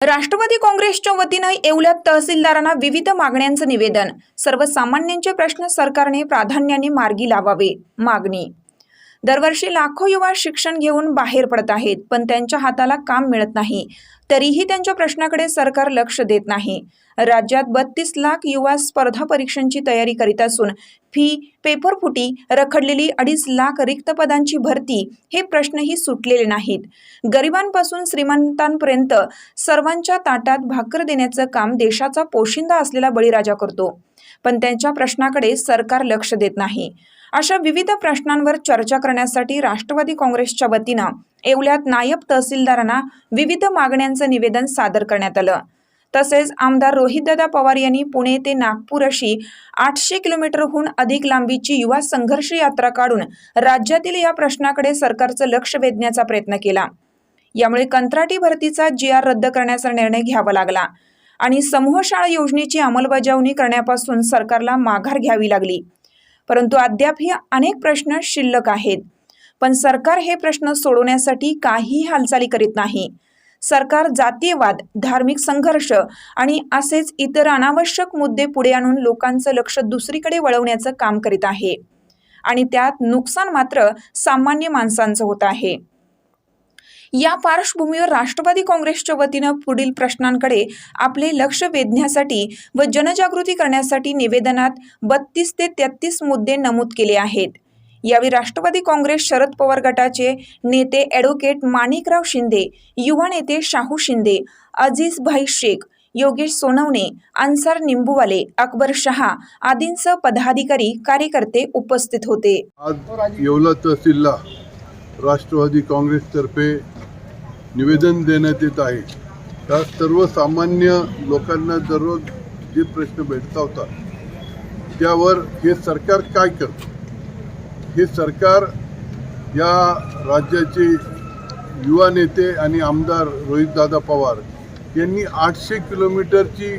राष्ट्रवादी काँग्रेसच्या वतीनं येवल्यात तहसीलदारांना विविध मागण्यांचं निवेदन. सर्वसामान्यांचे प्रश्न सरकारने प्राधान्याने मार्गी लावावे. मागणी. दरवर्षी लाखो युवा शिक्षण घेऊन बाहेर पडत आहेत पण त्यांच्या हाताला काम मिळत नाही. तरीही त्यांच्या प्रश्नाकडे सरकार लक्ष देत नाही. राज्यात बत्तीस लाख युवा स्पर्धा परीक्षांची तयारी करीत असून फी पेपर फुटी रखडलेली अडीच लाख रिक्त पदांची भरती हे प्रश्नही सुटलेले नाहीत. गरिबांपासून श्रीमंतांपर्यंत सर्वांच्या ताटात भाकर देण्याचं काम देशाचा पोशिंदा असलेला बळीराजा करतो. पण त्यांच्या प्रश्नाकडे सरकार लक्ष देत नाही. अशा विविध प्रश्नांवर चर्चा करण्यासाठी राष्ट्रवादी काँग्रेसच्या वतीनं येवल्यात नायब तहसीलदारांना विविध मागण्यांचं निवेदन सादर करण्यात आलं. तसेच आमदार रोहितदादा पवार यांनी पुणे ते नागपूर अशी आठशे किलोमीटरहून अधिक लांबीची युवा संघर्ष यात्रा काढून राज्यातील या प्रश्नाकडे सरकारचं लक्ष वेधण्याचा प्रयत्न केला. यामुळे कंत्राटी भरतीचा जी आर रद्द करण्याचा निर्णय घ्यावा लागला आणि समूह शाळा योजनेची अंमलबजावणी करण्यापासून सरकारला माघार घ्यावी लागली. परंतु अद्यापही अनेक प्रश्न शिल्लक आहेत. पण सरकार हे प्रश्न सोडवण्यासाठी काहीही हालचाली करीत नाही. सरकार जातीयवाद धार्मिक संघर्ष आणि असेच इतर अनावश्यक मुद्दे पुढे आणून लोकांचं लक्ष दुसरीकडे वळवण्याचं काम करीत आहे. आणि त्यात नुकसान मात्र सामान्य माणसांचं होत आहे. या पार्श्वभूमीवर राष्ट्रवादी काँग्रेसच्या वतीनं पुढील प्रश्नांकडे आपले लक्ष वेधण्यासाठी व जनजागृती करण्यासाठी निवेदनात बत्तीस ते तेहतीस मुद्दे नमूद केले आहेत. यावेळी राष्ट्रवादी काँग्रेस शरद पवार गटाचे नेते ॲडव्होकेट माणिकराव शिंदे युवा नेते शाहू शिंदे अजीज भाई शेख योगेश सोनवणे अन्सार निंबूवाले अकबर शहा आदींसह पदाधिकारी कार्यकर्ते उपस्थित होते. आज येवला तहसीलला राष्ट्रवादी काँग्रेसतर्फे निवेदन देण्यात येत आहे. त्या सर्वसामान्य लोकांना दररोज जे प्रश्न भेटता होता त्यावर हे सरकार काय करतं? हे सरकार या राज्याचे युवा नेते आणि आमदार रोहितदादा पवार यांनी आठशे किलोमीटरची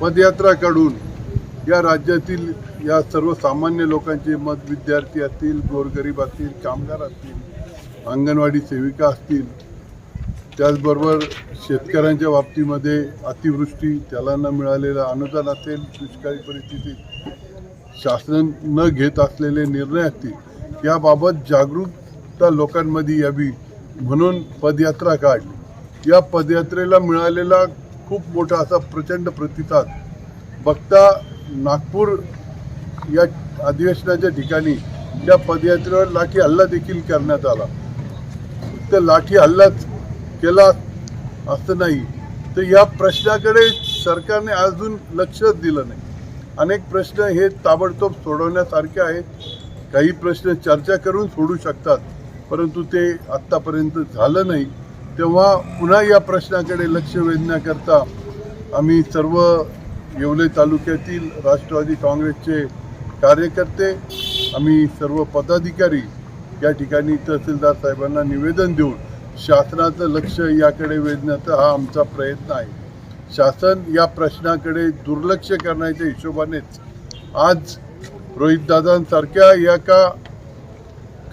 पदयात्रा काढून या राज्यातील या सर्वसामान्य लोकांचे मत विद्यार्थी असतील गोरगरीब असतील कामगार असतील अंगणवाडी सेविका असतील त्याचबरोबर शेतकऱ्यांच्या बाबतीमध्ये अतिवृष्टी त्याला न मिळालेलं अनुदान असेल दुष्काळी परिस्थितीत शासन न घेत असलेले निर्णय असतील याबाबत जागरूकता लोकांमध्ये यावी म्हणून पदयात्रा काढली. या पदयात्रेला मिळालेला खूप मोठा असा प्रचंड प्रतिसाद बघता नागपूर या अधिवेशनाच्या ठिकाणी या पदयात्रेवर लाठी हल्ला देखील करण्यात आला. तर लाठी हल्लाच केला असं नाही तर या प्रश्नाकडे सरकारने अजून लक्षच दिलं नाही. अनेक प्रश्न हे ताबडतोब सोडवण्यासारखे आहेत. काही प्रश्न चर्चा करून सोडू शकतात परंतु ते आत्तापर्यंत झालं नाही. तेव्हा पुन्हा या प्रश्नाकडे लक्ष वेधण्याकरता आम्ही सर्व येवले तालुक्यातील राष्ट्रवादी काँग्रेसचे कार्यकर्ते आम्ही सर्व पदाधिकारी या ठिकाणी तहसीलदार साहेबांना निवेदन देऊन शासनाचं लक्ष याकडे वेधण्याचा हा आमचा प्रयत्न आहे. शासन या प्रश्नाकडे दुर्लक्ष करण्याच्या हिशोबानेच आज रोहितदादांसारख्या या का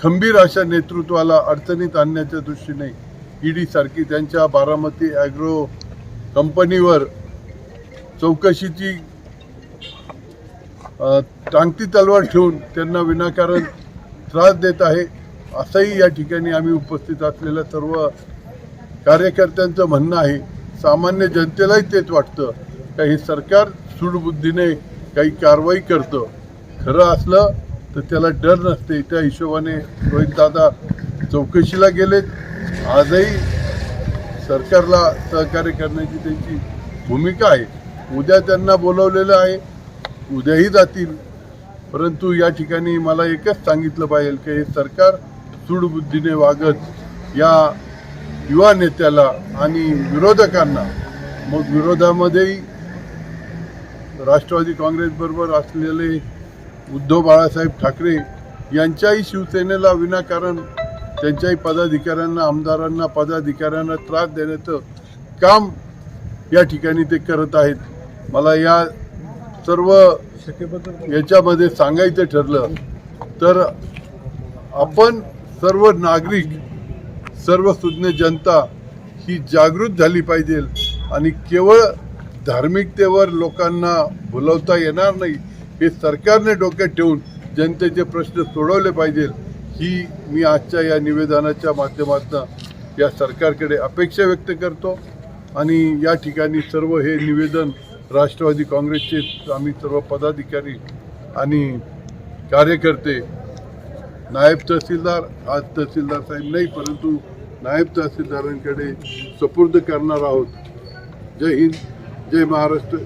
खंबीर अशा नेतृत्वाला अडचणीत आणण्याच्या दृष्टीने ईडी सारखी त्यांच्या बारामती ॲग्रो कंपनीवर चौकशीची टांगती तलवार ठेवून त्यांना विनाकारण त्रास देत आहे असंही या ठिकाणी आम्ही उपस्थित असलेल्या सर्व कार्यकर्त्यांचं म्हणणं आहे. सामान्य जनतेलाही तेच वाटतं का हे सरकार सुडबुद्धीने काही कारवाई करतं. खरं असलं तर त्याला डर नसते. त्या हिशोबाने रोहितदादा चौकशीला गेलेत. आजही सरकारला सहकार्य करण्याची त्यांची भूमिका आहे. उद्या त्यांना बोलवलेलं आहे. उद्याही जातील. परंतु या ठिकाणी मला एकच सांगितलं पाहिजे की हे सरकार सुडबुद्धीने वागत या युवा नेत्याला आणि विरोधकांना. मग विरोधामध्येही राष्ट्रवादी काँग्रेसबरोबर असलेले उद्धव बाळासाहेब ठाकरे यांच्याही शिवसेनेला विनाकारण त्यांच्याही पदाधिकाऱ्यांना आमदारांना पदाधिकाऱ्यांना त्रास देण्याचं काम या ठिकाणी ते करत आहेत. मला या सर्व याच्यामध्ये सांगायचं ठरलं तर आपण सर्व नागरिक सर्व सुज्ञ जनता ही जागृत झाली पाहिजे आणि केवळ धार्मिकतेवर लोकांना बोलवता येणार नाही हे सरकारने डोक्यात ठेवून जनतेचे प्रश्न सोडवले पाहिजे ही मी आजच्या या निवेदनाच्या माध्यमातून या सरकारकडे अपेक्षा व्यक्त करतो. आणि या ठिकाणी सर्व हे निवेदन राष्ट्रवादी काँग्रेसचे आम्ही सर्व पदाधिकारी आणि कार्यकर्ते नायब तहसीलदार आज तहसीलदार साहेब नाही परंतु नायब तहसीलदारांकडे सुपूर्द करणार आहोत. जय हिंद जय महाराष्ट्र.